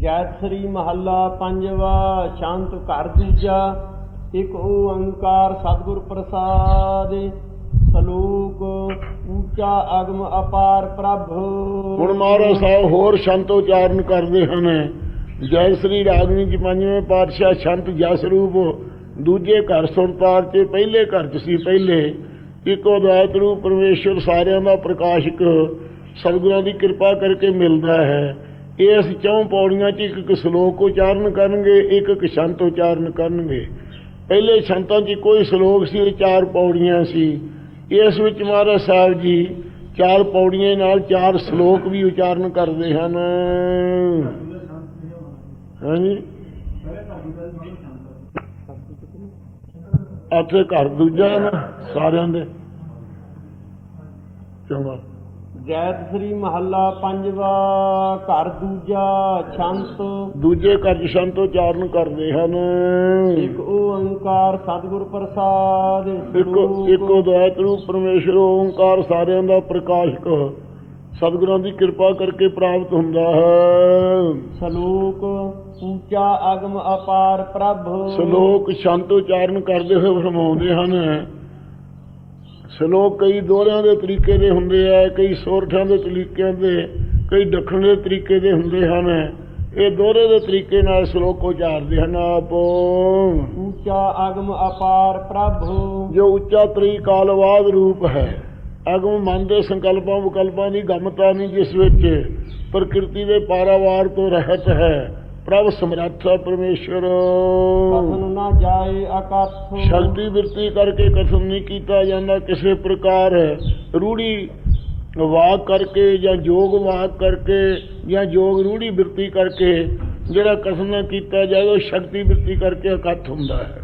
ਜੈਤ ਸ੍ਰੀ ਮਹੱਲਾ ਪੰਜਵਾ, ਸ਼ਾਂਤ ਘਰ ਦੂਜਾ, ਇੱਕ ਓੰਕਾਰ ਸਤਿਗੁਰ ਪ੍ਰਸਾਦ, ਸਲੋਕ ਉੱਚਾ ਅਗਮ ਅਪਾਰ ਪ੍ਰਭ। ਹੁਣ ਮਹਾਰਾਜ ਸਾਹਿਬ ਹੋਰ ਸ਼ੰਤ ਉਚਾਰਨ ਕਰਦੇ ਹਨ। ਜੈ ਸ੍ਰੀ ਰਾਗਨੀ ਜੀ ਪੰਜਵੇਂ ਪਾਤਸ਼ਾਹ ਸ਼ੰਤ ਜਸ ਰੂਪ ਦੂਜੇ ਘਰ ਸੁਰਤਾਰ ਤੇ ਪਹਿਲੇ ਘਰ ਚ ਸੀ ਪਹਿਲੇ। ਇੱਕੋ ਦਾਤ ਰੂਪ ਪਰਮੇਸ਼ਰ ਸਾਰਿਆਂ ਦਾ ਪ੍ਰਕਾਸ਼ਕ, ਸਤਿਗੁਰਾਂ ਦੀ ਕਿਰਪਾ ਕਰਕੇ ਮਿਲਦਾ ਹੈ। ਇਹ ਅਸੀਂ ਚੌਂ ਪੌੜੀਆਂ 'ਚ ਇੱਕ ਇੱਕ ਸ਼ਲੋਕ ਉਚਾਰਨ ਕਰਨਗੇ ਇੱਕ ਇੱਕ ਸ਼ੰਤ ਉਚਾਰਨ ਕਰਨਗੇ। ਪਹਿਲੇ ਸ਼ੰਤਾਂ 'ਚ ਕੋਈ ਸ਼ਲੋਕ ਸੀ, ਇਹ ਚਾਰ ਪੌੜੀਆਂ ਸੀ। ਇਸ ਵਿੱਚ ਮਹਾਰਾਜ ਸਾਹਿਬ ਜੀ ਚਾਰ ਪੌੜੀਆਂ ਨਾਲ ਚਾਰ ਸ਼ਲੋਕ ਵੀ ਉਚਾਰਨ ਕਰਦੇ ਹਨ। ਹਾਂਜੀ? ਆਪਣੇ ਘਰ ਦੂਜਾ ਹੈ ਨਾ, ਸਾਰਿਆਂ ਦੇ। ਚੰਗਾ। ਜੈਤ ਸ੍ਰੀ ਮਹੱਲਾ ਪੰਜਵਾ ਘਰ ਦੂਜਾ ਸ਼ਾਂਤ ਦੂਜੇ ਘਰ ਚ ਸ਼ੰਤ ਉਚਾਰਨ ਕਰਦੇ ਹਨ। ਇੱਕ ਓੰਕਾਰ ਸਤਿਗੁਰ ਪ੍ਰਸਾਦ ਇੱਕੋ ਇੱਕੋ ਦਇਤ ਰੂਪ ਪਰਮੇਸ਼ਰ ਓੰਕਾਰ ਸਾਰਿਆਂ ਦਾ ਪ੍ਰਕਾਸ਼ਕ। ਸਤਿਗੁਰਾਂ ਦੀ ਕਿਰਪਾ ਕਰਕੇ ਪ੍ਰਾਪਤ ਹੁੰਦਾ ਹੈ। ਸਲੋਕ ਉੱਚਾ ਅਗਮ ਅਪਾਰ ਪ੍ਰਭ। ਸ਼ਲੋਕ ਸ਼ੰਤ ਉਚਾਰਨ ਕਰਦੇ ਹੋਏ ਫਰਮਾਉਂਦੇ ਹਨ। ਸ਼ਲੋਕ ਕਈ ਦੋਹਰਿਆਂ ਦੇ ਤਰੀਕੇ ਦੇ ਹੁੰਦੇ ਆ ਕਈ ਸੋਰਠਾਂ ਦੇ ਤਰੀਕਿਆਂ ਦੇ ਕਈ ਦੱਖਣ ਦੇ ਤਰੀਕੇ ਦੇ ਹੁੰਦੇ ਹਨ। ਇਹ ਦੋਹਰੇ ਦੇ ਤਰੀਕੇ ਨਾਲ ਸ਼ਲੋਕ ਉਚਾਰਦੇ ਹਨ ਆਪ। ਉੱਚਾ ਅਗਮ ਅਪਾਰ ਪ੍ਰਭ। ਜੋ ਉੱਚਾ ਤ੍ਰਿਕਾਲਵਾਦ ਰੂਪ ਹੈ। ਅਗਮ ਮਨ ਦੇ ਸੰਕਲਪਾਂ ਵਿਕਲਪਾਂ ਦੀ ਗਮਤਾ ਨਹੀਂ ਜਿਸ ਵਿੱਚ ਪ੍ਰਕਿਰਤੀ ਦੇ ਪਾਰਾਵਾਰ ਤੋਂ ਰਹਿਤ ਹੈ। ਪ੍ਰਭ ਸਮਰੱਥ ਪਰਮੇਸ਼ਰ ਕਥਨ ਨਾ ਜਾਏ ਅਕਥ ਸ਼ਕਤੀ ਬਿਰਤੀ ਕਰਕੇ ਕਥਨ ਨਹੀਂ ਕੀਤਾ ਜਾਂਦਾ ਕਿਸੇ ਪ੍ਰਕਾਰ ਰੂੜੀ ਵਾਕ ਕਰਕੇ ਜਾਂ ਜੋਗ ਵਾਕ ਕਰਕੇ ਜਾਂ ਜੋਗ ਰੂੜੀ ਬਿਰਤੀ ਕਰਕੇ ਜਿਹੜਾ ਕਥਨ ਕੀਤਾ ਜਾਏ ਉਹ ਸ਼ਕਤੀ ਬਿਰਤੀ ਕਰਕੇ ਇਕੱਠ ਹੁੰਦਾ ਹੈ।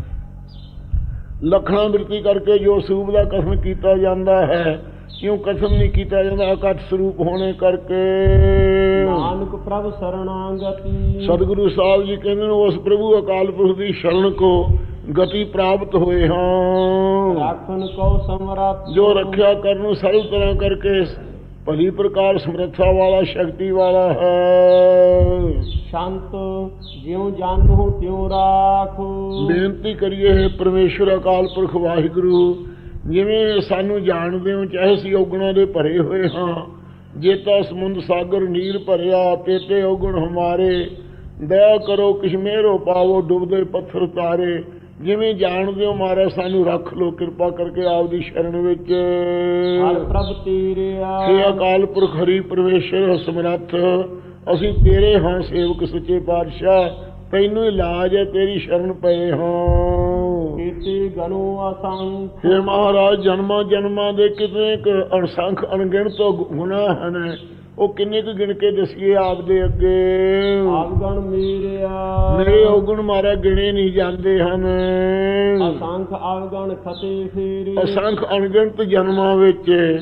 ਲਖਣਾ ਬਿਰਤੀ ਕਰਕੇ ਜੋ ਸੂਬ ਦਾ ਕਥਨ ਕੀਤਾ ਜਾਂਦਾ ਹੈ ਕਿਉਂ ਕਥਨ ਨਹੀਂ ਕੀਤਾ ਜਾਂਦਾ ਇਕੱਠ ਸਰੂਪ ਹੋਣੇ ਕਰਕੇ। ਨਾਨਕ ਪ੍ਰਭ ਸਰਣਾਗਤੀ। ਸਤਿਗੁਰੂ ਸਾਹਿਬ ਜੀ ਕਹਿੰਦੇ ਨੇ ਉਸ ਪ੍ਰਭੂ ਅਕਾਲ ਪੁਰਖ ਦੀ ਸ਼ਰਨ ਕੋ ਗਤੀ ਪ੍ਰਾਪਤ ਹੋਏ ਹਾਂ। ਰਾਖਨ ਕੋ ਸਮਰੱਥ। ਜੋ ਰੱਖਿਆ ਕਰਨ ਨੂੰ ਸਰਵ ਤਰ੍ਹਾਂ ਕਰਕੇ ਭਲੀ ਪ੍ਰਕਾਰ ਸਮਰੱਥਾ ਵਾਲਾ ਸ਼ਕਤੀ ਵਾਲਾ ਹੈ। ਸ਼ਾਂਤ ਜਿਉ ਜਾਣੋ ਤਿਉ ਰਾਖ। ਬੇਨਤੀ ਕਰੀਏ ਪਰਮੇਸ਼ਰ ਅਕਾਲ ਪੁਰਖ ਵਾਹਿਗੁਰੂ ਜਿਵੇਂ ਸਾਨੂੰ ਜਾਣਦੇ ਹੋ ਚਾਹੇ ਅਸੀਂ ਔਗਣਾਂ ਦੇ ਭਰੇ ਹੋਏ ਹਾਂ ਜੇਤਾ ਸਮੁੰਦ ਸਾਗਰ ਨੀਰ ਭਰਿਆ ਤੇਤੇ ਔਗਣ ਹਮਾਰੇ। ਦਇਆ ਕਰੋ ਕਿਸ਼ਮੇਰੋ ਪਾਵੋ ਡੁੱਬਦੇ ਪੱਥਰ ਤਾਰੇ। ਜਿਵੇਂ ਜਾਣਦੇ ਹੋ ਮਹਾਰਾਜ ਸਾਨੂੰ ਰੱਖ ਲੋ ਕਿਰਪਾ ਕਰਕੇ ਆਪ ਦੀ ਸ਼ਰਨ ਵਿੱਚ। ਹਰ ਪ੍ਰਭ ਤੇਰਿਆ ਹੇ ਅਕਾਲ ਪੁਰਖ ਹਰੀ ਪਰਮੇਸ਼ਰ ਸਮਰੱਥ ਅਸੀਂ ਤੇਰੇ ਹਾਂ ਸੇਵਕ ਸੱਚੇ ਪਾਤਸ਼ਾਹ। ਤੈਨੂੰ ਹੀ ਲਾਜ ਹੈ ਤੇਰੀ ਸ਼ਰਨ ਪਏ ਹਾਂ। ਕੀਤੇ ਗਨੋ ਅਸੰਖ ਹੇ ਮਹਾਰਾਜ ਜਨਮਾਂ ਜਨਮਾਂ ਦੇ ਕਿਤਨੇ ਕੁ ਅਣਸੰਖ ਅਣਗਿਣਤ ਗੁਨਾਹ ਹਨ। ਉਹ ਕਿੰਨੇ ਕੁ ਗਿਣ ਕੇ ਦਸੀਏ ਆਪ ਦੇ ਅੱਗੇ? ਆਵਗਣ ਮੇਰਿਆ ਮੇਰੇ ਔਗਣ ਮਾਰਾ ਗਿਣੇ ਨਹੀਂ ਜਾਂਦੇ ਹਨ। ਅਸੰਖ ਆਵਗਣ ਖਤੇ ਫੇਰੇ। ਅਸੰਖ ਅਣਗਿਣਤ ਜਨਮਾਂ ਵਿੱਚ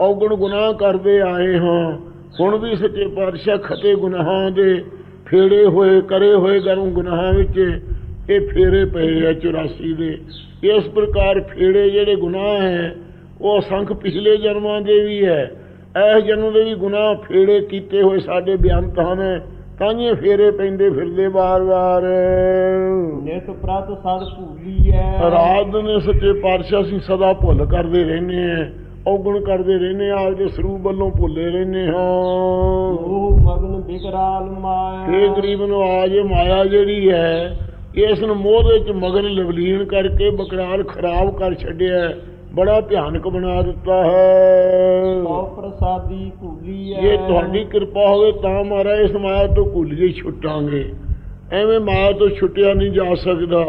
ਔਗਣ ਗੁਨਾਹ ਕਰਦੇ ਆਏ ਹਾਂ। ਹੁਣ ਵੀ ਸੱਚੇ ਪਾਤਸ਼ਾਹ ਖਤੇ ਗੁਨਾਹਾਂ ਦੇ ਫੇੜੇ ਹੋਏ ਕਰੇ ਹੋਏ ਗਰਮ ਗੁਨਾਹਾਂ ਵਿੱਚ ਇਹ ਫੇਰੇ ਪਏ ਆ 84 ਦੇ। ਇਸ ਪ੍ਰਕਾਰ ਫੇੜੇ ਜਿਹੜੇ ਗੁਨਾਹ ਹੈ ਉਹ ਅਸੰਖ ਪਿਛਲੇ ਜਨਮਾਂ ਦੇ ਵੀ ਹੈ। ਇਸ ਜਨਮ ਦੇ ਵੀ ਗੁਨਾਹ ਫੇੜੇ ਕੀਤੇ ਹੋਏ ਸਾਡੇ ਬਿਆੰਤ ਹਨ। ਤਾਂ ਇਹ ਫੇਰੇ ਪੈਂਦੇ ਫਿਰਦੇ ਵਾਰ-ਵਾਰ। ਨਿਤ ਪ੍ਰਤ ਸਦ ਭੂਲੀਐ ਰਾਤ ਨੇ ਸੱਚੇ ਪਾਤਸ਼ਾਹ ਅਸੀਂ ਸਦਾ ਭੁੱਲ ਕਰਦੇ ਰਹਿੰਦੇ ਆ ਔਗਣ ਕਰਦੇ ਰਹਿੰਦੇ ਆ ਆਪਦੇ ਸਰੂਪ ਵੱਲੋਂ ਭੁੱਲੇ ਰਹਿੰਦੇ ਹਾਂ। ਉਹ ਮਗਨ ਬਿਕਰਾਲ ਮਾਇਆ। ਇਹ ਗਰੀਬ ਨੂੰ ਆਜ ਮਾਇਆ ਜਿਹੜੀ ਹੈ ਇਸ ਨੂੰ ਮੋਹ ਦੇ ਵਿੱਚ ਮਗਨ ਲਵਲੀਨ ਕਰਕੇ ਬਕਰਾਰ ਖਰਾਬ ਕਰ ਛੱਡਿਆ ਹੈ। ਬੜਾ ਭਿਆਨਕ ਬਣਾ ਦਿੱਤਾ ਹੈ। ਸੋ ਪ੍ਰਸਾਦੀ ਭੂਲੀਐ ਜੇ ਤੁਹਾਡੀ ਕਿਰਪਾ ਹੋਵੇ ਤਾਂ ਮਾਰਾ ਇਸ ਮਾਇਆ ਤੋਂ ਭੁੱਲ ਕੇ ਛੁੱਟਾਂਗੇ। ਐਵੇਂ ਮਾਇਆ ਤੋਂ ਛੁੱਟਿਆ ਨਹੀਂ ਜਾ ਸਕਦਾ।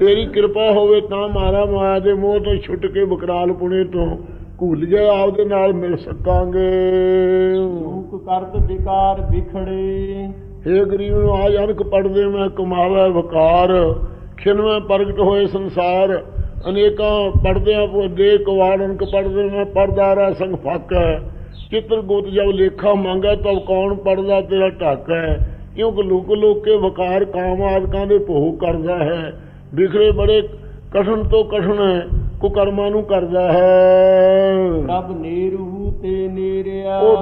ਤੇਰੀ ਕਿਰਪਾ ਹੋਵੇ ਤਾਂ ਮਾਰਾ ਮਾਇਆ ਦੇ ਮੋਹ ਤੋਂ ਛੁੱਟ ਕੇ ਬਕਰਾਲ ਪੁਣੇ ਤੋਂ ਭੁੱਲ ਜਾ ਆਪਦੇ ਨਾਲ ਮਿਲ ਸਕਾਂਗੇ। ਰੂਪ ਕਰਤ ਵਿਕਾਰ ਵਿਖੜੇ। ਹੇ ਗਰੀਬ ਨੂੰ ਆਜ ਅਨਕ ਪੜਦੇ ਮੈਂ ਕਮਾਵੇ ਵਕਾਰ। ਖਿਨਵੇਂ ਪ੍ਰਗਟ ਹੋਏ ਸੰਸਾਰ। ਅਨੇਕਾਂ ਪੜਦਿਆਂ ਦੇ ਕਵਾੜ ਅਨਕ ਪੜਦੇ ਮੈਂ ਪਰਦਾਰਾ ਸੰਗ ਫੱਕ। ਹੈ ਚਿੱਤਰ ਗੁੱਤ ਜਬ ਲੇਖਾ ਮੰਗਾ, ਤਬ ਕੌਣ ਪੜਦਾ ਤੇਰਾ ਢੱਕ? ਹੈ ਕਿਉਂਕਿ ਲੁਕ ਲੋਕੇ ਵਕਾਰ ਕਾਮ ਆਦਿਕਾਂ ਦੇ ਭੋਗ ਕਰਦਾ ਹੈ। ਵਿਖਰੇ ਬੜੇ ਕਠਨ ਤੋਂ ਕਠਨ ਕੁਕਰਮਾਂ ਨੂੰ ਕਰਦਾ ਹੈ।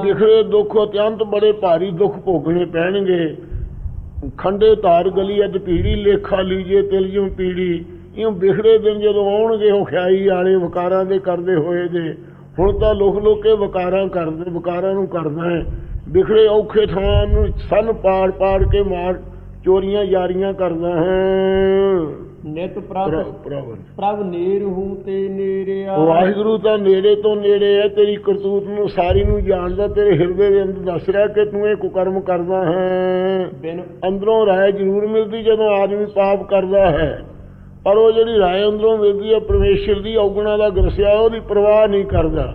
ਨੀਰਿਆ ਦੁੱਖ ਅਤਿਅੰਤ ਬੜੇ ਭਾਰੀ ਦੁੱਖ ਭੋਗਣੇ ਪੈਣਗੇ। ਖੰਡੇ ਧਾਰ ਗਲੀ ਅਦ ਪੀੜੀ ਲੇਖਾ ਲੀਜੇ ਤਿਲ ਜਿਉ ਪੀੜੀ। ਇਉਂ ਬਿਖੜੇ ਦਿਨ ਜਦੋਂ ਆਉਣਗੇ, ਉਹ ਖਿਆਈ ਵਾਲੇ ਵਕਾਰਾਂ ਦੇ ਕਰਦੇ ਹੋਏ ਦੇ। ਹੁਣ ਤਾਂ ਲੋਕ ਲੋਕੇ ਵਕਾਰਾਂ ਕਰਦੇ, ਵਕਾਰਾਂ ਨੂੰ ਕਰਦਾ ਹੈ। ਬਿਖੜੇ ਔਖੇ ਥਾਂ ਨੂੰ ਸੰਨ ਪਾੜ ਪਾੜ ਕੇ ਮਾਰ ਚੋਰੀਆਂ ਯਾਰੀਆਂ ਕਰਦਾ ਹੈ। ਨਿਤ ਪ੍ਰਭ ਪ੍ਰਭ ਪ੍ਰਭ ਨੇਰਹੂ ਤੇ ਨੇਰਿਆ ਵਾਹਿਗੁਰੂ ਤਾਂ ਨੇੜੇ ਤੋਂ ਨੇੜੇ ਹੈ ਤੇਰੀ ਕਰਤੂਤ ਨੂੰ ਸਾਰੀ ਨੂੰ ਜਾਣਦਾ ਤੇਰੇ ਹਿਰਦੇ ਦੇ ਅੰਦਰ ਦੱਸ ਰਿਹਾ ਕਿ ਤੂੰ ਇਹ ਕੁਕਰਮ ਕਰਦਾ ਹੈ। ਅੰਦਰੋਂ ਰਾਏ ਜ਼ਰੂਰ ਮਿਲਦੀ ਜਦੋਂ ਆਦਮੀ ਪਾਪ ਕਰਦਾ ਹੈ। ਪਰ ਉਹ ਜਿਹੜੀ ਰਾਏ ਅੰਦਰੋਂ ਮਿਲਦੀ ਹੈ ਪਰਮੇਸ਼ਰ ਦੀ ਔਗਣਾ ਦਾ ਗਰਸਿਆ ਉਹਦੀ ਪਰਵਾਹ ਨਹੀਂ ਕਰਦਾ।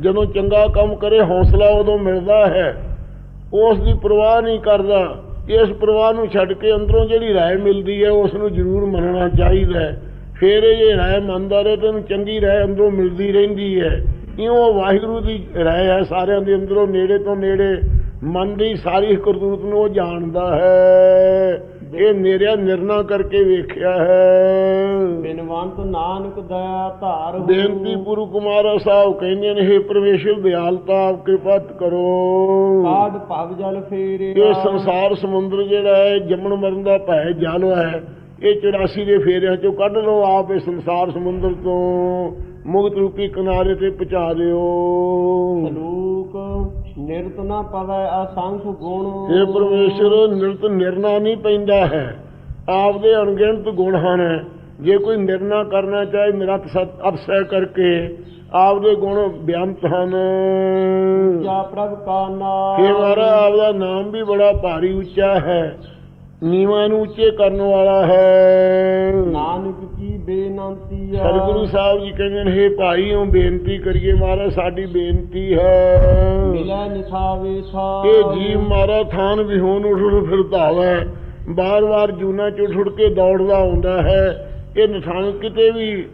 ਜਦੋਂ ਚੰਗਾ ਕੰਮ ਕਰੇ ਹੌਸਲਾ ਉਦੋਂ ਮਿਲਦਾ ਹੈ। ਉਸ ਦੀ ਪਰਵਾਹ ਨਹੀਂ ਕਰਦਾ। ਇਸ ਪਰਵਾਹ ਨੂੰ ਛੱਡ ਕੇ ਅੰਦਰੋਂ ਜਿਹੜੀ ਰਾਏ ਮਿਲਦੀ ਹੈ ਉਸ ਨੂੰ ਜ਼ਰੂਰ ਮੰਨਣਾ ਚਾਹੀਦਾ ਹੈ। ਫਿਰ ਇਹ ਜੇ ਰਾਏ ਮੰਨਦਾ ਰਹੇ ਤਾਂ ਉਹਨੂੰ ਚੰਗੀ ਰਾਏ ਅੰਦਰੋਂ ਮਿਲਦੀ ਰਹਿੰਦੀ ਹੈ। ਇਉਂ ਵਾਹਿਗੁਰੂ ਦੀ ਰਾਏ ਹੈ, ਸਾਰਿਆਂ ਦੇ ਅੰਦਰੋਂ ਨੇੜੇ ਤੋਂ ਨੇੜੇ ਮਨ ਦੀ ਸਾਰੀ ਕਰਤੂਤ ਨੂੰ ਉਹ ਜਾਣਦਾ ਹੈ। ਇਹ ਨੇਰਿਆ ਨਿਰਣਾ ਕਰਕੇ ਵੇਖਿਆ ਹੈ। ਬਿਨਵੰਤ ਨਾਨਕ ਦਇਆ ਧਾਰ ਬੇਨਤੀ ਗੁਰੂ ਕੁਮਾਰਾ ਸਾਹਿਬ ਕਹਿੰਦੇ ਨੇ हे ਪਰਮੇਸ਼ਰ ਦਿਆਲਤਾ ਆਪ ਕਿਰਪਾ ਕਰੋ। ਕਾਢ ਭਵ ਜਲ ਫੇਰੇ ਇਹ ਸੰਸਾਰ ਸਮੁੰਦਰ ਜਿਹੜਾ ਹੈ ਜੰਮਣ ਮਰਨ ਦਾ ਭੈ ਜਲ ਹੈ। ਇਹ 84 ਦੇ ਫੇਰਿਆਂ ਚੋਂ ਕੱਢ ਲਓ ਆਪ ਇਹ ਸੰਸਾਰ ਸਮੁੰਦਰ ਤੋਂ। ਮੁਕਤ ਰੂਪੀ ਕਿਨਾਰੇ ਤੇ ਪਹੁੰਚਾ ਦਿਓ। ਸਲੂਕ ਨਿਰਤ ਨਾ ਪਵੈ ਅਸੰਖ ਗੁਣ ਇਹ ਪਰਮੇਸ਼ਰ ਨਿਰਤ ਨਿਰਣਾ ਨਹੀਂ ਪੈਂਦਾ ਹੈ। ਆਪ ਦੇ ਅਣਗਿਣਤ ਗੁਣ ਹਨ। ਜੇ ਕੋਈ ਨਿਰਣਾ ਕਰਨਾ ਚਾਹੇ ਨਿਰਤ ਸਤ ਅਪਸੈ ਕਰਕੇ ਆਪ ਦੇ ਗੁਣ ਬਿਆੰਤ ਹਨ। ਜਾ ਪ੍ਰਭ ਕਾ ਨਾਮ। ਇਹ ਮਾਰਾ ਆਪ ਦਾ ਨਾਮ ਵੀ ਬੜਾ ਭਾਰੀ ਉੱਚਾ ਹੈ। ਨੀਵਾਂ ਨੂੰ ਉੱਚੇ ਕਰਨ ਵਾਲਾ ਹੈ। ਨਾਨਕ ਕੀ ਬੇਨੰਤੀ ਆ। ਸਤਿਗੁਰੂ ਸਾਹਿਬ ਜੀ ਕਹਿੰਦੇ ਨੇ ਹੇ ਭਾਈ ਉਹ ਬੇਨਤੀ ਕਰੀਏ ਮਹਾਰਾਜ ਸਾਡੀ ਬੇਨਤੀ ਹੈ। ਮਿਲੈ ਨਿਥਾਵੇ ਥਾ ਇਹ ਜੀਵ ਮਾਰਾ ਥਾਨ ਵਿਹੋਣ ਉੱਠ ਉੱਠ ਫਿਰਦਾ ਹੈ ਬਾਰ-ਬਾਰ ਜੂਨਾ ਚ ਉੱਠ ਕੇ ਦੌੜਦਾ ਆਉਂਦਾ ਹੈ। ਇਹ ਨਥਾਨ ਕਿਤੇ ਵੀ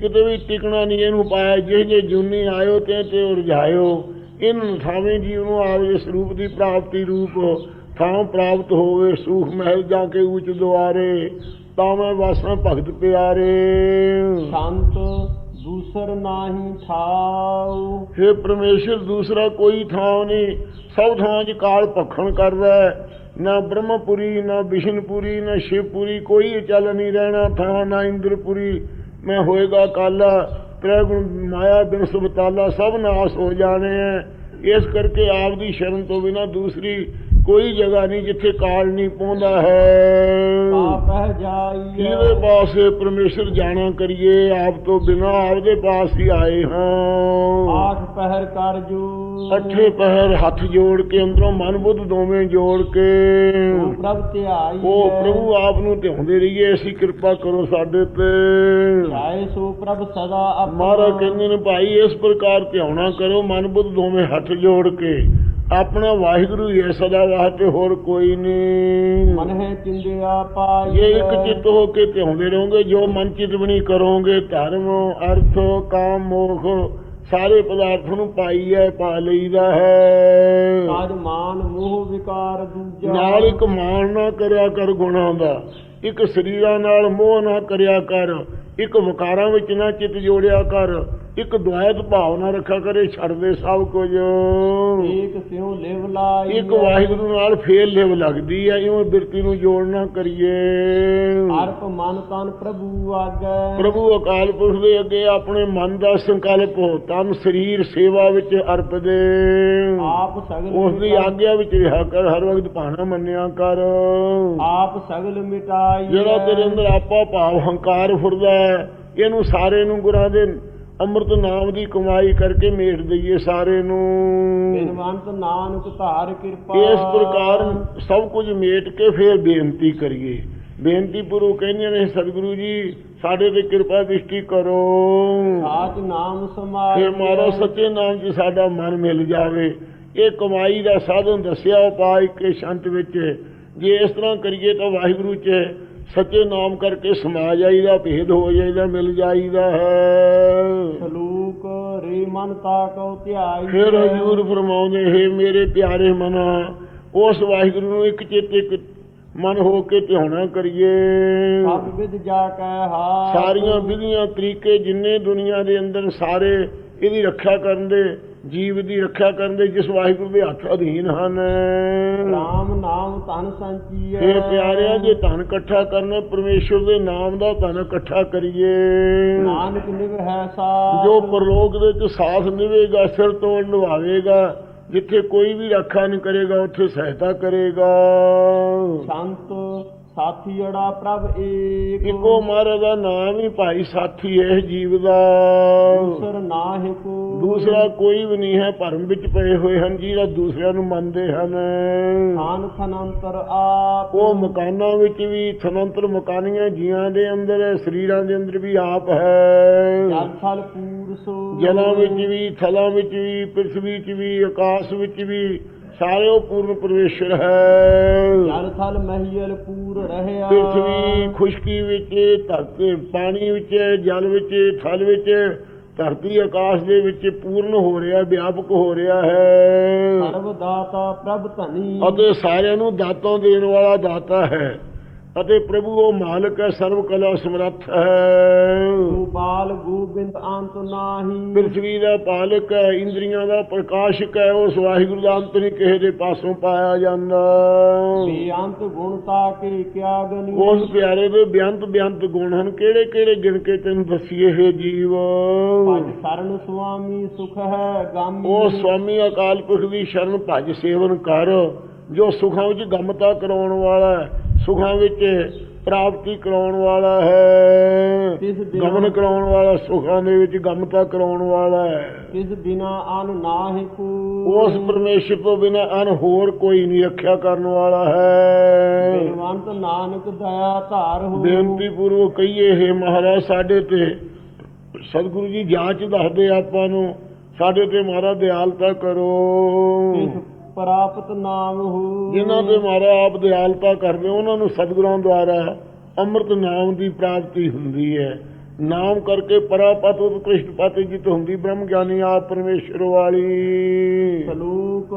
ਕਿਤੇ ਵੀ ਟਿਕਣਾ ਨਹੀਂ ਇਹਨੂੰ ਪਾਇਆ ਜੇ ਜੇ ਜੂਨੀ ਆਇਓ ਤੇ ਤੇ ਉਰਝਾਇਓ ਇਹਨੂੰ ਨਥਾਵੇਂ ਜੀਵ ਨੂੰ ਆਪਦੇ ਸਰੂਪ ਦੀ ਪ੍ਰਾਪਤੀ ਰੂਪ ਥਾਂ ਪ੍ਰਾਪਤ ਹੋਵੇ ਸੂਖ ਮਹਿਲ ਜਾ ਕੇ ਉੱਚ ਦੁਆਰੇ ਤਾਂ ਮੈਂ ਵਾਸਾਂ ਭਗਤ ਪਿਆਰੇ। ਸੰਤ ਦੂਸਰ ਨਾਹੀ ਠਾਉ। हे ਪਰਮੇਸ਼ਰ ਦੂਸਰਾ ਕੋਈ ਥਾਂ ਨਹੀਂ। ਸਭ ਥਾਂ 'ਚ ਕਾਲ ਭਖਣ ਕਰਦਾ ਨਾ ਬ੍ਰਹਮਪੁਰੀ ਨਾ ਵਿਸ਼ਨਪੁਰੀ ਨਾ ਸ਼ਿਵਪੁਰੀ ਕੋਈ ਚੱਲ ਨਹੀਂ ਰਹਿਣਾ ਥਾਂ ਨਾ ਇੰਦਰਪੁਰੀ। ਮੈਂ ਹੋਏਗਾ ਕਾਲਾ ਪ੍ਰਗੁਣ ਮਾਇਆ ਬਿਨ ਸੁਬਤਾਲਾ ਸਭ ਨਾਸ ਹੋ ਜਾਣੇ ਹੈ। ਇਸ ਕਰਕੇ ਆਪ ਦੀ ਸ਼ਰਨ ਤੋਂ ਬਿਨਾ ਦੂਸਰੀ ਕੋਈ ਜਗ੍ਹਾ ਨਹੀਂ ਜਿੱਥੇ ਕਾਲ ਨਹੀਂ ਪਹੁੰਚਦਾ ਹੈ। ਪਾਪਹਿ ਜਾਈ ਕਿਹਦੇ ਪਾਸੇ ਪਰਮੇਸ਼ਰ ਜਾਣਾ ਕਰੀਏ? ਆਪ ਤੋਂ ਬਿਨਾ ਆਪਦੇ ਪਾਸ ਹੀ ਆਏ ਹਾਂ। ਆਠ ਪਹਿਰ ਕਰ ਜੋ। ਅੱਠੇ ਪਹਿਰ ਹੱਥ ਜੋੜ ਕੇ ਅੰਦਰੋਂ ਮਨ ਬੁੱਧ ਦੋਵੇਂ ਜੋੜ ਕੇ। ਪ੍ਰਭ ਧਿਆਈ ਉਹ ਪ੍ਰਭੂ ਆਪ ਨੂੰ ਧਿਆਉਂਦੇ ਰਹੀਏ ਅਸੀਂ ਕਿਰਪਾ ਕਰੋ ਸਾਡੇ ਤੇ। ਜਾਏ ਸੋ ਪ੍ਰਭ ਸਦਾ ਆਪਣਾ। ਮਹਾਰਾਜ ਕਹਿੰਦੇ ਨੇ ਭਾਈ ਇਸ ਪ੍ਰਕਾਰ ਧਿਆਉਣਾ ਕਰੋ ਮਨ ਬੁੱਧ ਦੋਵੇਂ ਹੱਥ ਜੋੜ ਕੇ। ਆਪਣਾ ਵਾਹਿਗੁਰੂ ਹੀ ਹੈ ਸਦਾ ਵਾਸਤੇ ਹੋਰ ਕੋਈ ਨਹੀਂ। ਮਨ ਹੈ ਚਿੰਦਿਆ ਪਾਈ ਜੇ ਇੱਕ ਚਿੱਤ ਹੋ ਕੇ ਧਿਆਉਂਦੇ ਰਹੋਗੇ ਜੋ ਮਨ ਚਿਤਵਣੀ ਕਰੋਗੇ ਧਰਮ ਅਰਥ ਕਾਮ ਮੋਖ ਸਾਰੇ ਪਦਾਰਥ ਨੂੰ ਪਾਈ ਹੈ ਪਾ ਲਈਦਾ ਹੈ। ਕਾਜ ਮਾਨ ਮੋਹ ਵਿਕਾਰ ਦੂਜਾ। ਨਾਲ ਇੱਕ ਮਾਣ ਨਾ ਕਰਿਆ ਕਰ ਗੁਣਾਂ ਦਾ ਇੱਕ ਸਰੀਰਾਂ ਨਾਲ ਮੋਹ ਨਾ ਕਰਿਆ ਕਰ ਇੱਕ ਵਿਕਾਰਾਂ ਵਿੱਚ ਨਾ ਚਿੱਤ ਜੋੜਿਆ ਕਰ ਇੱਕ ਦੁਆਇਤ ਭਾਵਨਾ ਰੱਖਿਆ ਕਰੇ ਛੱਡ ਦੇ ਸਭ ਕੁਝ। ਏਕ ਸਿਉ ਲਿਵ ਲਾਈ ਇੱਕ ਵਾਹਿਗੁਰੂ ਨਾਲ ਫੇਰ ਲਿਵ ਲੱਗਦੀ ਹੈ ਇਉਂ ਬਿਰਤੀ ਨੂੰ ਜੋੜਨਾ ਕਰੀਏ। ਅਰਪ ਮਨ ਤਨ ਪ੍ਰਭੂ ਆਗੈ। ਪ੍ਰਭੂ ਅਕਾਲ ਪੁਰਖ ਦੇ ਅੱਗੇ ਆਪਣੇ ਮਨ ਦਾ ਸੰਕਲਪ ਤਨ ਸਰੀਰ ਸੇਵਾ ਵਿੱਚ ਅਰਪ ਦੇ। ਆਪ ਸਗਲ ਉਸ ਦੀ ਆਗਿਆ ਵਿੱਚ ਰਿਹਾ ਕਰ ਹਰ ਵਕਤ ਭਾਣਾ ਮੰਨਿਆ ਕਰ। ਆਪ ਸਗਲ ਮਿਟਾਈ ਜਿਹੜਾ ਤੇਰੇ ਅੰਦਰ ਆਪਾ ਭਾਵ ਹੰਕਾਰ ਫੁਰਦਾ ਹੈ ਇਹਨੂੰ ਸਾਰੇ ਨੂੰ ਗੁਰਾਂ ਦੇ ਅੰਮ੍ਰਿਤ ਨਾਮ ਦੀ ਕਮਾਈ ਕਰਕੇ ਮੇਟ ਦਈਏ ਸਾਰੇ ਨੂੰ। ਬਿਨਵੰਤ ਨਾਨਕ ਧਾਰ ਕਿਰਪਾ। ਇਸ ਪ੍ਰਕਾਰ ਸਭ ਕੁਝ ਮੇਟ ਕੇ ਫੇਰ ਬੇਨਤੀ ਕਰੀਏ। ਬੇਨਤੀ ਪੁਰੂ ਕਹਿੰਦੇ ਨੇ ਸਤਿਗੁਰੂ ਜੀ ਸਾਡੇ ਤੇ ਕਿਰਪਾ ਦ੍ਰਿਸ਼ਟੀ ਕਰੋ। ਸਾਚ ਨਾਮ ਸਮਾਇ ਫਿਰ ਮਾਰੋ ਸੱਚੇ ਨਾਮ 'ਚ ਸਾਡਾ ਮਨ ਮਿਲ ਜਾਵੇ। ਇਹ ਕਮਾਈ ਦਾ ਸਾਧਨ ਦੱਸਿਆ ਉਪਾਅ ਕੇ ਸ਼ੰਤ ਵਿੱਚ। ਜੇ ਇਸ ਤਰ੍ਹਾਂ ਕਰੀਏ ਤਾਂ ਵਾਹਿਗੁਰੂ 'ਚ ਸੱਚੇ ਨਾਮ ਕਰਕੇ ਸਮਾ ਜਾਈਦਾ ਭੇਦ ਹੋ ਜਾਈਦਾ ਮਿਲ ਜਾਈਦਾ ਹੈ। ਸਲੂਕ ਰੇ ਮਨ ਤਾਕਉ ਧਿਆਈ ਫਿਰ ਹਜੂਰ ਫਰਮਾਉਂਦੇ ਹੈ ਮੇਰੇ ਪਿਆਰੇ ਮਨਾ ਉਸ ਵਾਹਿਗੁਰੂ ਨੂੰ ਇੱਕ ਚਿੱਤ ਇੱਕ ਮਨ ਹੋ ਕੇ ਧਿਆਉਣਾ ਕਰੀਏ। ਸਭ ਵਿਦ ਜਾ ਕੈ ਹਾ ਸਾਰੀਆਂ ਵਿਧੀਆਂ ਤਰੀਕੇ ਜਿੰਨੇ ਦੁਨੀਆ ਦੇ ਅੰਦਰ ਸਾਰੇ ਇਹਦੀ ਰੱਖਿਆ ਕਰਨ ਦੇ ਜੀਵ ਦੀ ਰੱਖਿਆ ਕਰਨ ਦੇ ਜਿਸ ਵਾਹਿਗੁਰੂ ਦੇ ਹੱਥ ਅਧੀਨ ਹਨ। RAM ਨਾਮ ਧਨ ਸੰਚੀਐ। ਇਹ ਪਿਆਰਿਆਂ ਜੇ ਧਨ ਇਕੱਠਾ ਕਰਨਾ ਪਰਮੇਸ਼ਵਰ ਦੇ ਨਾਮ ਦਾ ਧਨ ਇਕੱਠਾ ਕਰੀਏ। ਨਾਨਕ ਨਿਵਹਿ ਸਾ ਜੋ ਪਰਲੋਕ ਦੇ ਵਿੱਚ ਸਾਥ ਨਿਵੇਗਾ ਸਿਰ ਤੋਂ ਨਿਭਾਵੇਗਾ ਜਿੱਥੇ ਕੋਈ ਵੀ ਰੱਖਾ ਨਹੀਂ ਕਰੇਗਾ ਉੱਥੇ ਸਹਾਇਤਾ ਕਰੇਗਾ। ਸੰਤ ਸਾਥੀ ਅੜਾ ਪ੍ਰਭ ਏਕ। ਇੱਕੋ ਮਹਾਰਾਜ ਦਾ ਨਾਮ ਹੀ ਭਾਈ ਸਾਥੀ ਹੈ ਜੀਵ ਦਾ। ਦੂਸਰ ਨਾਹਿ ਕੋ ਦੂਸਰਾ ਕੋਈ ਵੀ ਨਹੀਂ ਹੈ ਭਰਮ ਵਿੱਚ ਪਏ ਹੋਏ ਹਨ ਜਿਹੜਾ ਦੂਸਰਿਆਂ ਨੂੰ ਮੰਨਦੇ ਹਨ। ਖਾਨ ਖਨੰਤਰ ਆਪ। ਉਹ ਮਕਾਨਾਂ ਵਿੱਚ ਵੀ ਥਨੰਤਰ ਮਕਾਨੀਆਂ ਜੀਆਂ ਦੇ ਅੰਦਰ ਹੈ ਸਰੀਰਾਂ ਦੇ ਅੰਦਰ ਵੀ ਆਪ ਹੈ। ਜਲ ਥਲ ਪੂਰ ਸੋ ਜਲਾਂ ਵਿੱਚ ਵੀ ਥਲਾਂ ਵਿੱਚ ਵੀ ਪ੍ਰਿਥਵੀ 'ਚ ਵੀ ਆਕਾਸ਼ ਵਿੱਚ ਵੀ ਸਾਰੇ ਉਹ ਪੂਰਨ ਪਰਮੇਸ਼ਰ ਹੈ। ਜਲ ਥਲ ਮਹੀਲ ਪੂਰ ਰਹਿਆ। ਪ੍ਰਿਥਵੀ ਖੁਸ਼ਕੀ ਵਿੱਚ ਧਰਤੀ ਪਾਣੀ ਵਿੱਚ ਜਲ ਵਿੱਚ ਥਲ ਵਿੱਚ ਧਰਤੀ ਆਕਾਸ਼ ਦੇ ਵਿੱਚ ਪੂਰਨ ਹੋ ਰਿਹਾ ਵਿਆਪਕ ਹੋ ਰਿਹਾ ਹੈ। ਸਰਬ ਦਾਤਾ ਪ੍ਰਭ ਧਨੀ। ਅਤੇ ਸਾਰਿਆਂ ਨੂੰ ਦਾਤਾਂ ਦੇਣ ਵਾਲਾ ਦਾਤਾ ਹੈ। ਅਤੇ ਪ੍ਰਭੂ ਉਹ ਮਾਲਕ ਹੈ ਸਰਵ ਕਲਾ ਸਮਰੱਥ ਹੈ। ਗੋਪਾਲ ਗੋਬਿੰਦ ਅੰਤ ਨਾਹੀ। ਪ੍ਰਿਥਵੀ ਦਾ ਪਾਲਕ ਹੈ ਇੰਦਰੀਆਂ ਦਾ ਪ੍ਰਕਾਸ਼ਕ ਹੈ ਉਸ ਵਾਹਿਗੁਰੂ ਦਾ ਅੰਤ ਨਹੀਂ ਕਿਸੇ ਦੇ ਪਾਸੋਂ ਪਾਇਆ ਜਾਂਦਾ। ਬੇਅੰਤ ਗੁਣਤਾ ਕੇ ਕਿਆ ਗਨੀ। ਉਸ ਪਿਆਰੇ ਦੇ ਬੇਅੰਤ ਬੇਅੰਤ ਗੁਣ ਹਨ ਕਿਹੜੇ ਕਿਹੜੇ ਗਿਣ ਕੇ ਤੈਨੂੰ ਦਸੀਏ ਹੈ ਜੀਵ? ਭਜ ਸਰਨ ਸੁਆਮੀ ਸੁਖ ਹੈ ਗਾਮੀ ਉਹ ਸਵਾਮੀ ਅਕਾਲ ਪੁਰਖ ਦੀ ਸ਼ਰਨ ਭਜ ਸੇਵਨ ਕਰ ਜੋ ਸੁਖਾਂ ਵਿੱਚ ਗਮਤਾ ਕਰਾਉਣ ਵਾਲਾ ਹੈ। ਸੁਖਾਂ ਵਿੱਚ ਪ੍ਰਾਪਤੀ ਕਰਾਉਣ ਵਾਲਾ ਹੈ। ਗਮਨ ਕਰਾਉਣ ਵਾਲਾ ਸੁਖਾਂ ਦੇ ਵਿੱਚ ਗਮਤਾ ਕਰਾਉਣ ਵਾਲਾ ਹੈ। ਕਿਸ ਬਿਨਾ ਅਨ ਨਾਹਿ ਕੋ। ਉਸ ਪਰਮੇਸ਼ਰ ਤੋਂ ਬਿਨਾਂ ਅਨ ਹੋਰ ਕੋਈ ਨਹੀਂ ਰੱਖਿਆ ਕਰਨ ਵਾਲਾ ਹੈ। ਬੇਵੰਤ ਨਾਨਕ ਦਇਆ ਧਾਰ ਹੋ। ਬੇਨਤੀ ਪੂਰਵਕ ਕਹੀਏ ਹੈ ਮਹਾਰਾਜ ਸਾਡੇ ਤੇ ਸਤਿਗੁਰੂ ਜੀ ਜਾਂਚ ਦੱਸਦੇ ਆਪਾਂ ਨੂੰ ਸਾਡੇ ਤੇ ਮਹਾਰਾਜ ਦਿਆਲਤਾ ਕਰੋ। ਪ੍ਰਾਪਤ ਨਾਮ ਹੋ। ਜਿਨ੍ਹਾਂ ਤੇ ਮਹਾਰਾਜ ਆਪ ਦਿਆਲਤਾ ਕਰਦੇ ਉਹਨਾਂ ਨੂੰ ਸਤਿਗੁਰਾਂ ਦੁਆਰਾ ਅੰਮ੍ਰਿਤ ਨਾਮ ਦੀ ਪ੍ਰਾਪਤੀ ਹੁੰਦੀ ਹੈ। ਨਾਮ ਕਰਕੇ ਪਰਾਪਤ ਉਤਕ੍ਰਿਸ਼ਟ ਪਤ ਜਿਤ ਹੁੰਦੀ ਬ੍ਰਹਮ ਗਿਆਨੀ ਆਪ ਪਰਮੇਸ਼ਰ ਵਾਲੀ। ਸਲੂਕ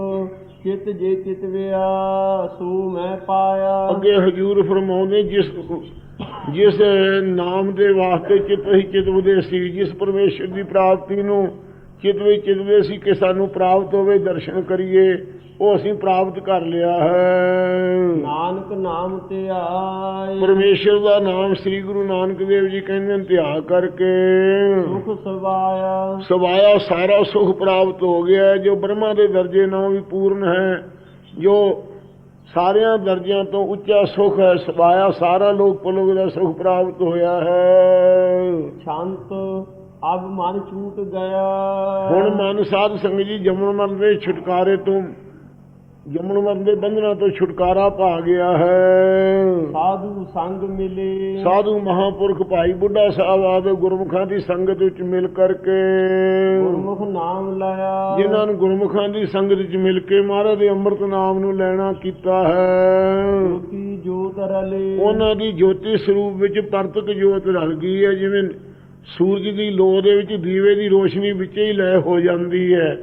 ਚਿਤ ਜੇ ਚਿਤ ਵਿਆ ਸੋ ਮੈਂ ਪਾਇਆ। ਅੱਗੇ ਹਜੂਰ ਫਰਮਾਉਂਦੇ ਜਿਸ ਜਿਸ ਨਾਮ ਦੇ ਵਾਸਤੇ ਚਿਤ ਹੀ ਚਿਤਵਦੇ ਸੀ ਜਿਸ ਪਰਮੇਸ਼ਰ ਦੀ ਪ੍ਰਾਪਤੀ ਨੂੰ ਚਿਤ ਵਿੱਚ ਚਿਤਵਦੇ ਸੀ ਕਿ ਸਾਨੂੰ ਪ੍ਰਾਪਤ ਹੋਵੇ ਦਰਸ਼ਨ ਕਰੀਏ ਉਹ ਅਸੀਂ ਪ੍ਰਾਪਤ ਕਰ ਲਿਆ ਹੈ। ਨਾਨਕ ਨਾਮ ਤੇ ਆਏ। ਪਰਮੇਸ਼ਰ ਦਾ ਨਾਮ ਸ੍ਰੀ ਗੁਰੂ ਨਾਨਕ ਦੇਵ ਜੀ ਕਹਿੰਦੇ ਨੇ ਧਿਆਨ ਕਰਕੇ। ਸੁਖ ਸਵਾਇਆ। ਸਵਾਇਆ ਸਾਰਾ ਸੁਖ ਪ੍ਰਾਪਤ ਹੋ ਗਿਆ ਜੋ ਬ੍ਰਹਮਾ ਦੇ ਦਰਜੇ ਨਾਲ ਵੀ ਪੂਰਨ ਹੈ ਜੋ ਸਾਰਿਆਂ ਦਰਜਿਆਂ ਤੋਂ ਉੱਚਾ ਸੁਖ ਹੈ ਸਵਾਇਆ ਸਾਰਾ ਲੋਕ ਪਲੋਕ ਦਾ ਸੁਖ ਪ੍ਰਾਪਤ ਹੋਇਆ ਹੈ। ਸ਼ਾਂਤ ਅਬ ਮਨ ਛੂਟ ਗਿਆ। ਹੁਣ ਮਨ ਸਾਧ ਸੰਗਤ ਜੀ ਜਮਨ ਮਨ ਦੇ ਛੁਟਕਾਰੇ ਤੋਂ ਜਮਨ ਮਨ ਦੇ ਬੰਧਨਾਂ ਤੋਂ ਛੁਟਕਾਰਾ ਪਾ ਗਿਆ ਹੈ। ਸਾਧੂ ਸੰਗ ਮਿਲੇ। ਸਾਧੂ ਮਹਾਪੁਰਖ ਭਾਈ ਬੁੱਢਾ ਸਾਹਿਬ ਆਦਿ ਗੁਰਮੁਖਾਂ ਦੀ ਸੰਗਤ ਵਿੱਚ ਮਿਲ ਕਰਕੇ ਗੁਰਮੁਖ ਨਾਮ ਲਿਆ ਜਿਨ੍ਹਾਂ ਨੂੰ ਗੁਰਮੁਖਾਂ ਦੀ ਸੰਗਤ ਵਿੱਚ ਮਿਲ ਕੇ ਮਹਾਰਾਜ ਦੇ ਅੰਮ੍ਰਿਤ ਨਾਮ ਨੂੰ ਲੈਣਾ ਕੀਤਾ ਹੈ। ਕੀ ਜੋਤ ਰਲੇ। ਉਹਨਾਂ ਦੀ ਜੋਤੀ ਸਰੂਪ ਵਿੱਚ ਪਰਤਕ ਜੋਤ ਰਲ ਗਈ ਹੈ ਜਿਵੇਂ ਸੂਰਜ ਦੀ ਲੋ ਦੇ ਵਿੱਚ ਦੀਵੇ ਦੀ ਰੋਸ਼ਨੀ ਵਿੱਚ ਹੀ ਲੈ ਹੋ ਜਾਂਦੀ ਹੈ।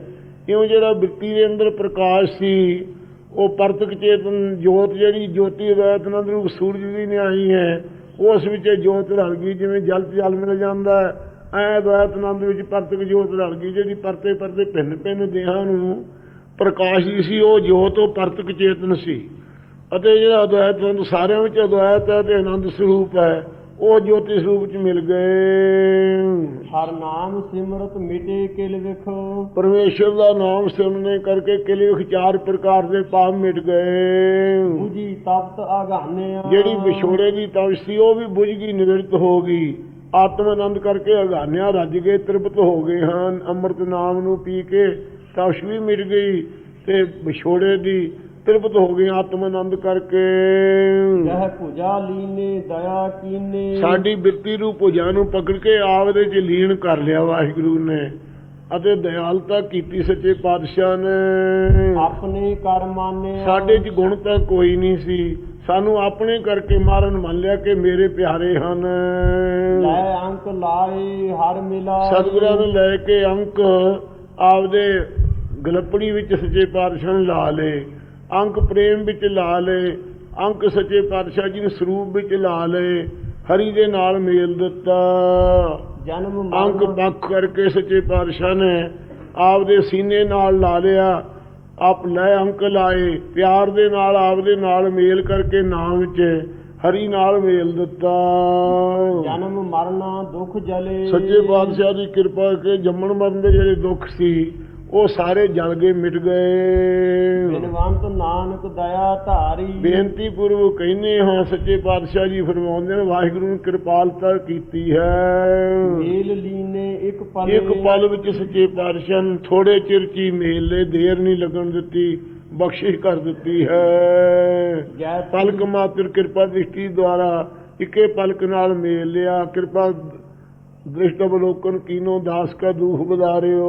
ਇਉਂ ਜਿਹੜਾ ਬਿਰਤੀ ਦੇ ਅੰਦਰ ਪ੍ਰਕਾਸ਼ ਸੀ, ਉਹ ਪਰਤਕ ਚੇਤਨ ਜੋਤ ਜਿਹੜੀ ਜੋਤੀ ਅਵੈਤ ਨੂੰ ਸੂਰਜ ਦੀ ਨਿਆਈ ਹੈ, ਉਸ ਵਿੱਚ ਜੋਤ ਰਲ ਗਈ, ਜਿਵੇਂ ਜਲ ਜਲ ਮਿਲ ਜਾਂਦਾ ਹੈ। ਐ ਅਵੈਤ ਆਨੰਦ ਵਿੱਚ ਪਰਤਕ ਜੋਤ ਰਲ ਗਈ, ਜਿਹੜੀ ਪਰਤੇ ਪਰਤੇ ਭਿੰਨ ਭਿੰਨ ਦੇਹਾਂ ਨੂੰ ਪ੍ਰਕਾਸ਼ੀ ਸੀ, ਉਹ ਜੋਤ, ਉਹ ਪਰਤਕ ਚੇਤਨ ਸੀ। ਅਤੇ ਜਿਹੜਾ ਅਦਵੈਤ ਆਨੰਦ ਸਾਰਿਆਂ ਵਿੱਚ ਅਦਵੈਤ ਹੈ ਤੇ ਆਨੰਦ ਸਰੂਪ ਹੈ। ਉਹ ਜੋਤੀ ਸਰੂਪ ਚ ਮਿਲ ਗਏ। ਹਰ ਨਾਮ ਸਿਮਰਤ ਮਿਟੇ ਕਿਲ ਵਿਖੋ। ਪਰਮੇਸ਼ਰ ਦਾ ਨਾਮ ਸਿਮਰਨੇ ਕਰਕੇ ਕਿਲੇ ਵਿੱਚ ਚਾਰ ਪ੍ਰਕਾਰ ਦੇ ਪਾਪ ਮਿਟ ਗਏ। ਬੁਝੀ ਤਪਤ ਆਗਾਨਿਆ ਜਿਹੜੀ ਵਿਛੋੜੇ ਦੀ ਤਵਸ਼ ਸੀ ਉਹ ਵੀ ਬੁਝ ਗਈ ਨਿਵਰਤ ਹੋ ਗਈ। ਆਤਮ ਆਨੰਦ ਕਰਕੇ ਅਗਾਨਿਆ ਰੱਜ ਗਏ ਤ੍ਰਿਪਤ ਹੋ ਗਏ ਹਨ। ਅੰਮ੍ਰਿਤ ਨਾਮ ਨੂੰ ਪੀ ਕੇ ਤਵਸ਼ ਵੀ ਮਿਟ ਗਈ ਤੇ ਵਿਛੋੜੇ ਦੀ ਤ੍ਰਿਪਤ ਹੋ ਗਏ ਆਤਮ ਆਨੰਦ ਕਰਕੇ। ਜਹ ਭੁਜਾ ਲੀਨੇ ਦਇਆ ਕੀਨੇ। ਸਾਡੀ ਬਿਰਤੀ ਨੂੰ ਭੁਜਾ ਨੂੰ ਪਕੜ ਕੇ ਆਪ ਦੇ ਚ ਲੀਨ ਕਰ ਲਿਆ ਵਾਹਿਗੁਰੂ ਨੇ ਅਤੇ ਦਇਆਲਤਾ ਕੀਤੀ ਸੱਚੇ ਪਾਤਸ਼ਾਹ ਨੇ। ਆਪਣੇ ਕਰ ਮਾਨਿਆ। ਸਾਡੇ ਚ ਗੁਣ ਤਾਂ ਕੋਈ ਨਹੀਂ ਸੀ। ਸਾਨੂੰ ਆਪਣੇ ਕਰਕੇ ਮਾਰਨ ਮੰਨ ਲਿਆ ਕਿ ਮੇਰੇ ਪਿਆਰੇ ਹਨ। ਲੈ ਅੰਕ ਲਾਏ ਹਰ ਮਿਲਾ। ਸਤਿਗੁਰਾਂ ਨੂੰ ਲੈ ਕੇ ਅੰਕ ਆਪਦੇ ਗਲਪੜੀ ਵਿੱਚ ਸੱਚੇ ਪਾਤਸ਼ਾਹ ਨੇ ਲਾ ਲਏ। ਅੰਕ ਪ੍ਰੇਮ ਵਿੱਚ ਲਾ ਲਏ ਅੰਕ ਸੱਚੇ ਪਾਤਸ਼ਾਹ ਜੀ ਨੂੰ ਸਰੂਪ ਵਿੱਚ ਲਾ ਲਏ ਹਰੀ ਦੇ ਨਾਲ ਮੇਲ ਦਿੱਤਾ। ਜਨਮ ਅੰਕ ਪੱਖ ਕਰਕੇ ਸੱਚੇ ਪਾਤਸ਼ਾਹ ਨੇ ਆਪਦੇ ਸੀਨੇ ਨਾਲ ਲਾ ਲਿਆ ਆਪ ਲੈ ਅੰਕ ਲਾਏ ਪਿਆਰ ਦੇ ਨਾਲ ਆਪਦੇ ਨਾਲ ਮੇਲ ਕਰਕੇ ਨਾਮ ਵਿੱਚ ਹਰੀ ਨਾਲ ਮੇਲ ਦਿੱਤਾ। ਜਨਮ ਮਰਨ ਦੁਖ ਜਲੇ। ਸੱਚੇ ਪਾਤਸ਼ਾਹ ਦੀ ਕਿਰਪਾ ਕਰਕੇ ਜੰਮਣ ਮਰਨ ਦੇ ਜਿਹੜੇ ਦੁੱਖ ਸੀ ਉਹ ਸਾਰੇ ਜਲ ਗਏ ਮਿਟ ਗਏ। ਬਿਨਵੰਤ ਨਾਨਕ ਦਇਆ ਧਾਰੀ। ਬੇਨਤੀ ਪੂਰਵਕ ਕਹਿੰਦੇ ਹਾਂ ਸੱਚੇ ਪਾਤਸ਼ਾਹ ਜੀ ਫਰਮਾਉਂਦੇ ਨੇ ਵਾਹਿਗੁਰੂ ਨੇ ਕਿਰਪਾਲਤਾ ਕੀਤੀ ਹੈ। ਮੇਲ ਲੀਨੇ ਇੱਕ ਪਲ ਇੱਕ ਪਲ ਵਿੱਚ ਸੱਚੇ ਪਾਤਸ਼ਾਹ ਨੇ ਥੋੜੇ ਚਿਰ ਹੀ ਮੇਲ ਦੇਰ ਨਹੀਂ ਲੱਗਣ ਦਿੱਤੀ ਬਖਸ਼ਿਸ਼ ਕਰ ਦਿੱਤੀ ਹੈ। ਪਲਕ ਮਾਤਰ ਕਿਰਪਾ ਦ੍ਰਿਸ਼ਟੀ ਦੁਆਰਾ ਇੱਕੇ ਪਲਕ ਨਾਲ ਮੇਲ ਲਿਆ ਕਿਰਪਾ ਦ੍ਰਿਸ਼ਟ ਅਵਲੋਕਨ ਕੀਨੋ ਦਾਸ ਕਾ ਦੂਖ ਬਦਾਰਿਓ